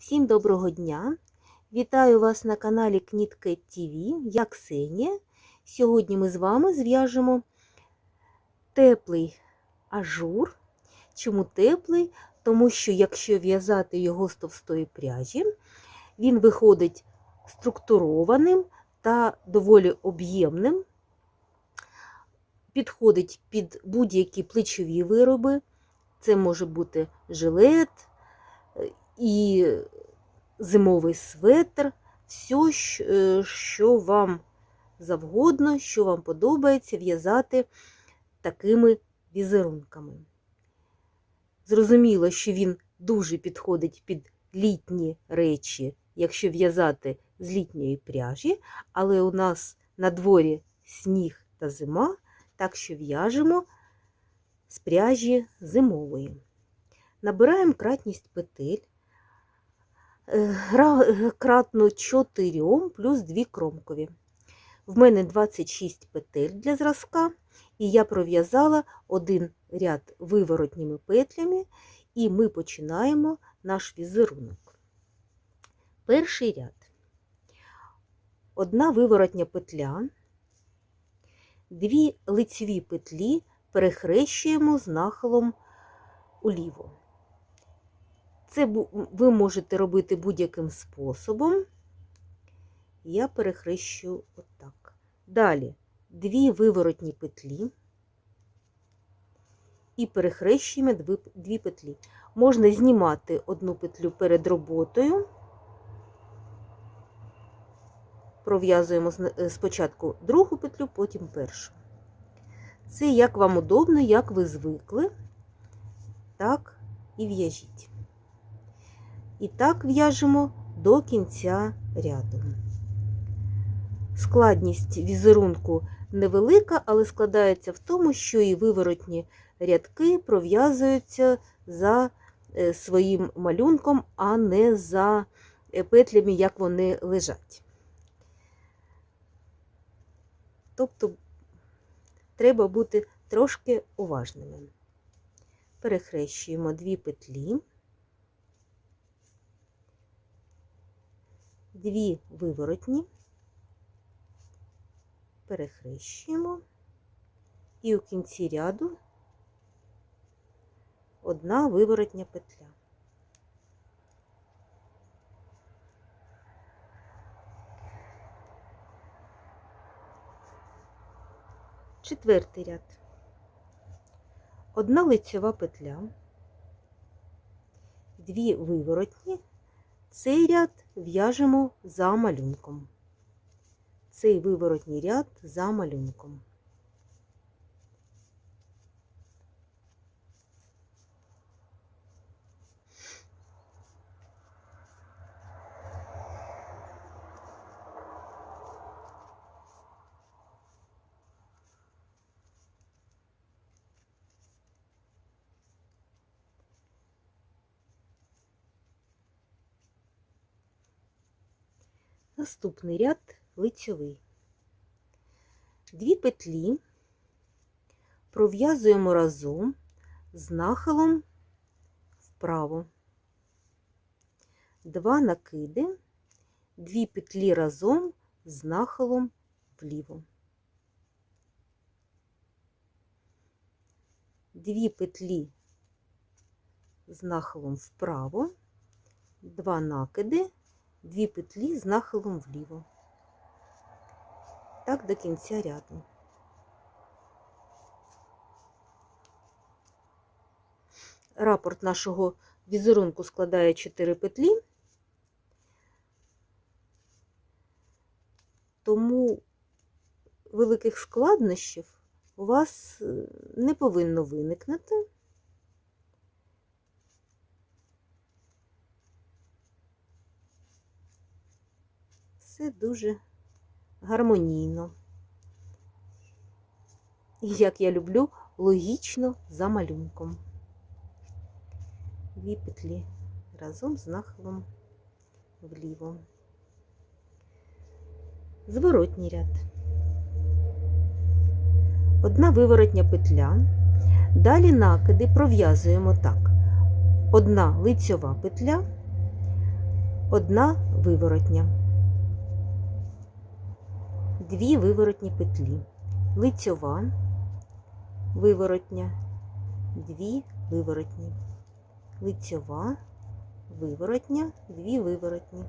Всім доброго дня! Вітаю вас на каналі Кнітке ТВ. Я Ксенія. Сьогодні ми з вами зв'яжемо теплий ажур. Чому теплий? Тому що якщо в'язати його з товстої пряжі, він виходить структурованим та доволі об'ємним. Підходить під будь-які плечові вироби. Це може бути жилет і зимовий светр, все, що вам завгодно, що вам подобається в'язати такими візерунками. Зрозуміло, що він дуже підходить під літні речі, якщо в'язати з літньої пряжі, але у нас на дворі сніг та зима, так що в'яжемо з пряжі зимової. Набираємо кратність петель кратно 4 плюс 2 кромкові. В мене 26 петель для зразка, і я пров'язала один ряд виворотніми петлями, і ми починаємо наш візерунок. Перший ряд. Одна виворотня петля, дві лицеві петлі перехрещуємо з нахилом уліво. Це ви можете робити будь-яким способом. Я перехрещу отак. Далі дві виворотні петлі і перехрещуємо дві петлі. Можна знімати одну петлю перед роботою, пров'язуємо спочатку другу петлю, потім першу. Це як вам удобно, як ви звикли, так і в'яжіть. І так в'яжемо до кінця ряду. Складність візерунку невелика, але складається в тому, що і виворотні рядки пров'язуються за е, своїм малюнком, а не за е, петлями, як вони лежать. Тобто треба бути трошки уважними. Перехрещуємо дві петлі. Дві виворотні, перехрещуємо і у кінці ряду одна виворотня петля. Четвертий ряд. Одна лицьова петля, дві виворотні цей ряд в'яжемо за малюнком. Цей виворотній ряд за малюнком. Наступний ряд лицьовий. Дві петлі пров'язуємо разом з нахилом вправо, два накиди, дві петлі разом з нахилом вліво. Дві петлі з нахилом вправо, два накиди дві петлі з нахилом вліво. Так до кінця ряду. Рапорт нашого візерунку складає 4 петлі, тому великих складнощів у вас е, не повинно виникнути. Все дуже гармонійно. І, як я люблю, логічно за малюнком. Дві петлі разом з нахилом вліво. Зворотній ряд. Одна виворотня петля. Далі накиди пров'язуємо так. Одна лицьова петля, одна виворотня, дві виворотні петлі, лицьова, виворотня, дві виворотні, лицьова, виворотня, дві виворотні.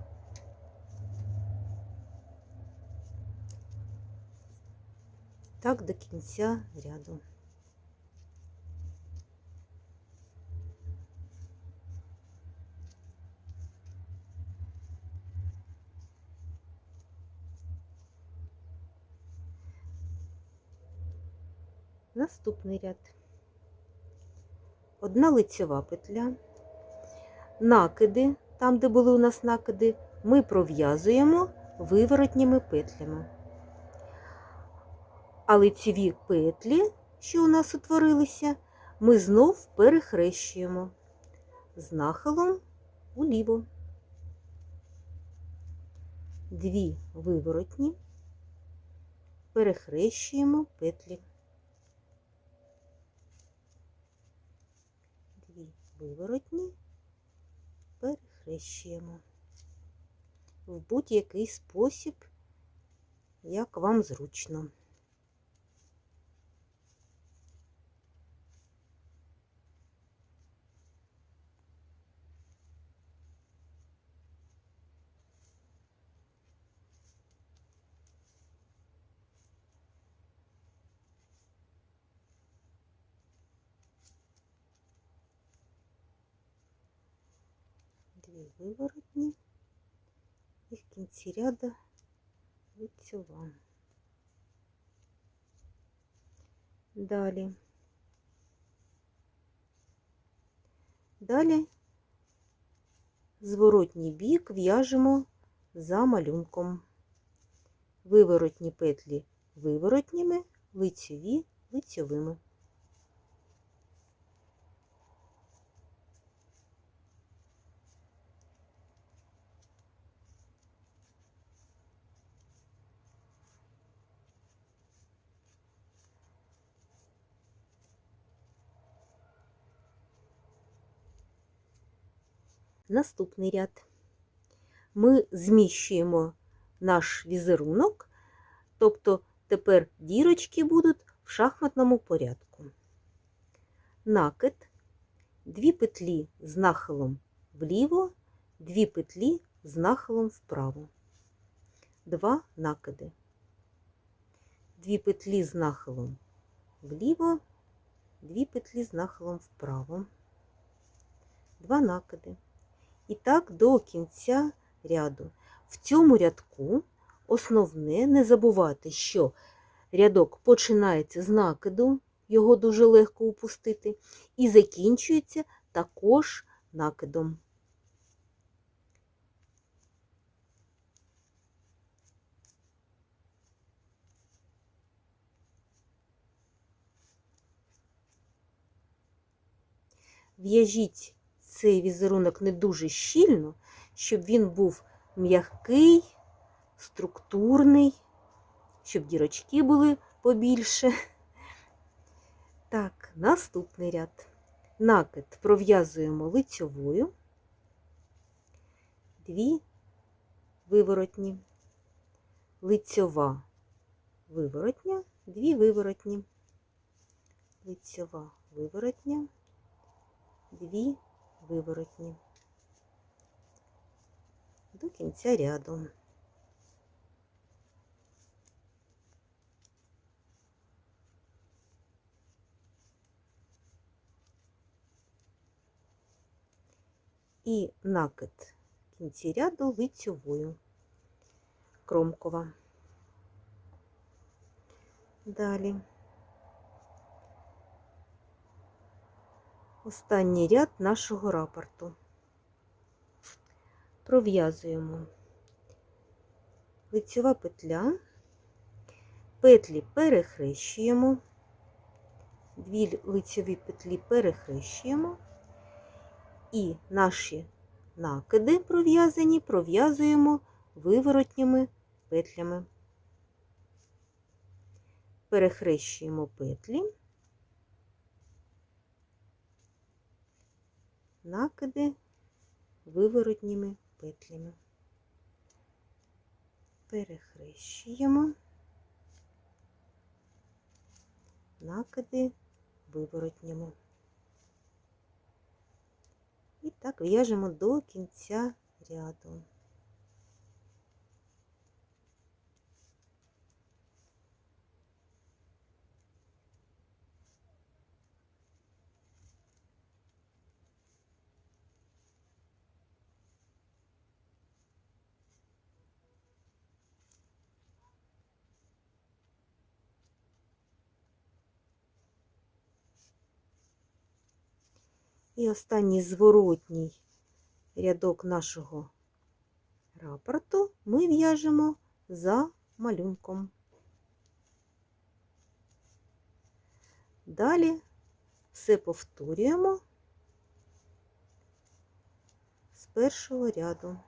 Так до кінця ряду. Наступний ряд. Одна лицьова петля, накиди, там, де були у нас накиди, ми пров'язуємо виворотніми петлями. А лицеві петлі, що у нас утворилися, ми знов перехрещуємо з нахилом уліво. Дві виворотні, перехрещуємо петлі. Дві виворотні, перехрещуємо в будь-який спосіб, як вам зручно. Виворотні і в кінці ряду лицьова. Далі. Далі зворотній бік в'яжемо за малюнком. Виворотні петлі виворотніми, лицьові лицьовими. Наступний ряд. Ми зміщуємо наш візерунок, тобто тепер дірочки будуть в шахматному порядку. Накид, дві петлі з нахилом вліво, дві петлі з нахилом вправо, два накиди, дві петлі з нахилом вліво, дві петлі з нахилом вправо, два накиди. І так до кінця ряду. В цьому рядку основне не забувати, що рядок починається з накиду, його дуже легко упустити, і закінчується також накидом. В'яжіть цей візерунок не дуже щільно, щоб він був м'який, структурний, щоб дірочки були побільше. Так, наступний ряд. Накид пров'язуємо лицьовою, дві виворотні, лицьова виворотня, дві виворотні, лицьова виворотня дві виворотні до кінця ряду. І накид в кінці ряду лицьовою кромкова. Далі. Останній ряд нашого рапорту. Пров'язуємо лицьова петля, петлі перехрещуємо, дві лицьові петлі перехрещуємо і наші накиди пров'язані пров'язуємо виворотніми петлями. Перехрещуємо петлі. Накиди виворотніми петлями. Перехрещуємо, накиди виворотньому. І так в'яжемо до кінця ряду. І останній зворотній рядок нашого рапорту ми в'яжемо за малюнком. Далі все повторюємо з першого ряду.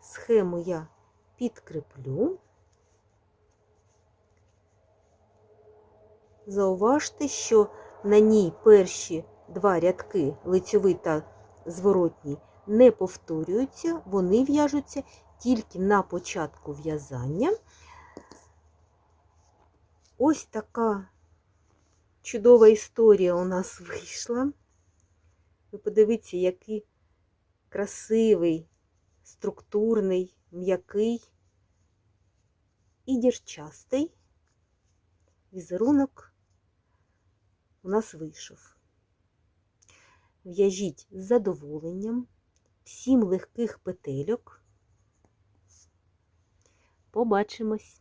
Схему я підкріплю. Зауважте, що на ній перші два рядки лицьовий та зворотній не повторюються, вони в'яжуться тільки на початку в'язання. Ось така чудова історія у нас вийшла. Ви подивіться, який красивий, структурний, м'який і дірчастий візерунок у нас вийшов. В'яжіть з задоволенням, всім легких петельок. Побачимось!